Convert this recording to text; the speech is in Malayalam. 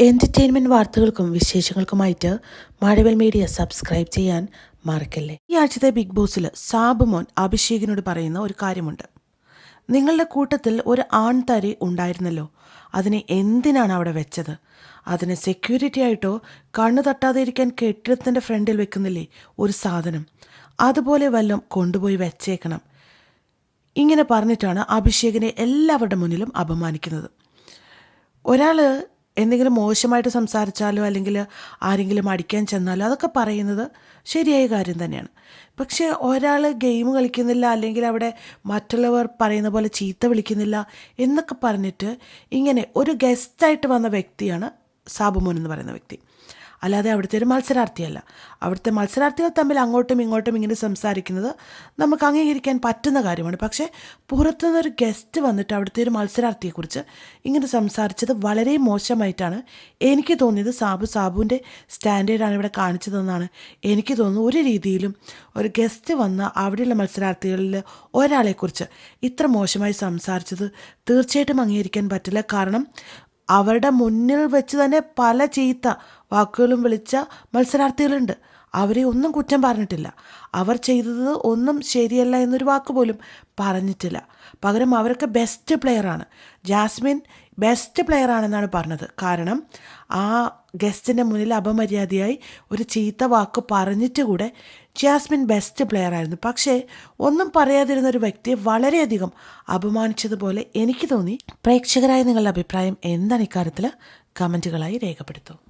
എന്റർടൈൻമെന്റ് വാർത്തകൾക്കും വിശേഷങ്ങൾക്കുമായിട്ട് മഴവൽ മീഡിയ സബ്സ്ക്രൈബ് ചെയ്യാൻ മറക്കല്ലേ? ഈ ആഴ്ചത്തെ ബിഗ് ബോസിൽ സാബുമോൻ അഭിഷേകിനോട് പറയുന്ന ഒരു കാര്യമുണ്ട്. നിങ്ങളുടെ കൂട്ടത്തിൽ ഒരു ആൺതരി ഉണ്ടായിരുന്നല്ലോ. അതിനെ എന്തിനാണ് അവിടെ വെച്ചത്? അതിനെ സെക്യൂരിറ്റി ആയിട്ടോ കണ്ണു തട്ടാതെ ഇരിക്കാൻ കെട്ടിടത്തിന്റെ ഫ്രണ്ടിൽ വെക്കുന്നില്ലേ ഒരു സാധനം. അതുപോലെ വല്ലതും കൊണ്ടുപോയി വെച്ചേക്കണം. ഇങ്ങനെ പറഞ്ഞിട്ടാണ് അഭിഷേകിനെ എല്ലാവരുടെ മുന്നിലും അപമാനിക്കുന്നത്. ഒരാൾ എന്തെങ്കിലും മോശമായിട്ട് സംസാരിച്ചാലോ അല്ലെങ്കിൽ ആരെങ്കിലും അടിക്കാൻ ചെന്നാലോ അതൊക്കെ പറയുന്നത് ശരിയായ കാര്യം തന്നെയാണ്. പക്ഷേ ഒരാൾ ഗെയിം കളിക്കുന്നില്ല അല്ലെങ്കിൽ അവിടെ മറ്റുള്ളവർ പറയുന്ന പോലെ ചീത്ത വിളിക്കുന്നില്ല എന്നൊക്കെ പറഞ്ഞിട്ട് ഇങ്ങനെ ഒരു ഗസ്റ്റായിട്ട് വന്ന വ്യക്തിയാണ് സാബുമോൻ എന്ന് പറയുന്ന വ്യക്തി. അല്ലാതെ അവിടുത്തെ ഒരു മത്സരാർത്ഥിയല്ല. അവിടുത്തെ മത്സരാർത്ഥികൾ തമ്മിൽ അങ്ങോട്ടും ഇങ്ങോട്ടും ഇങ്ങനെ സംസാരിക്കുന്നത് നമുക്ക് അംഗീകരിക്കാൻ പറ്റുന്ന കാര്യമാണ്. പക്ഷേ പുറത്തുനിന്നൊരു ഗസ്റ്റ് വന്നിട്ട് അവിടുത്തെ ഒരു മത്സരാർത്ഥിയെക്കുറിച്ച് ഇങ്ങനെ സംസാരിച്ചത് വളരെ മോശമായിട്ടാണ് എനിക്ക് തോന്നിയത്. സാബു സാബുവിന്റെ സ്റ്റാൻഡേർഡാണ് ഇവിടെ കാണിച്ചതെന്നാണ് എനിക്ക് തോന്നുന്നത്. ഒരു രീതിയിലും ഒരു ഗസ്റ്റ് വന്ന് അവിടെയുള്ള മത്സരാർത്ഥികളിൽ ഒരാളെക്കുറിച്ച് ഇത്ര മോശമായി സംസാരിച്ചത് തീർച്ചയായിട്ടും അംഗീകരിക്കാൻ പറ്റില്ല. കാരണം അവരുടെ മുന്നിൽ വെച്ച് തന്നെ പല ചീത്ത വാക്കുകളും വിളിച്ച മത്സരാർത്ഥികളുണ്ട്. അവരെ ഒന്നും കുറ്റം പറഞ്ഞിട്ടില്ല. അവർ ചെയ്തത് ഒന്നും ശരിയല്ല എന്നൊരു വാക്ക് പോലും പറഞ്ഞിട്ടില്ല. പകരം അവരൊക്കെ ബെസ്റ്റ് പ്ലെയറാണ് ജാസ്മിൻ ബെസ്റ്റ് പ്ലെയർ ആണെന്നാണ് പറഞ്ഞത്. കാരണം ആ ഗസ്റ്റിന്റെ മുന്നിൽ അപമര്യാദയായി ഒരു ചീത്ത വാക്ക് പറഞ്ഞിട്ട് കൂടെ ജാസ്മിൻ ബെസ്റ്റ് പ്ലെയർ ആയിരുന്നു. പക്ഷേ ഒന്നും പറയാതിരുന്ന ഒരു വ്യക്തിയെ വളരെയധികം അപമാനിച്ചതുപോലെ എനിക്ക് തോന്നി. പ്രേക്ഷകരായ നിങ്ങളുടെ അഭിപ്രായം എന്താണ്? ഇക്കാര്യത്തിൽ കമന്റുകളായി രേഖപ്പെടുത്തും.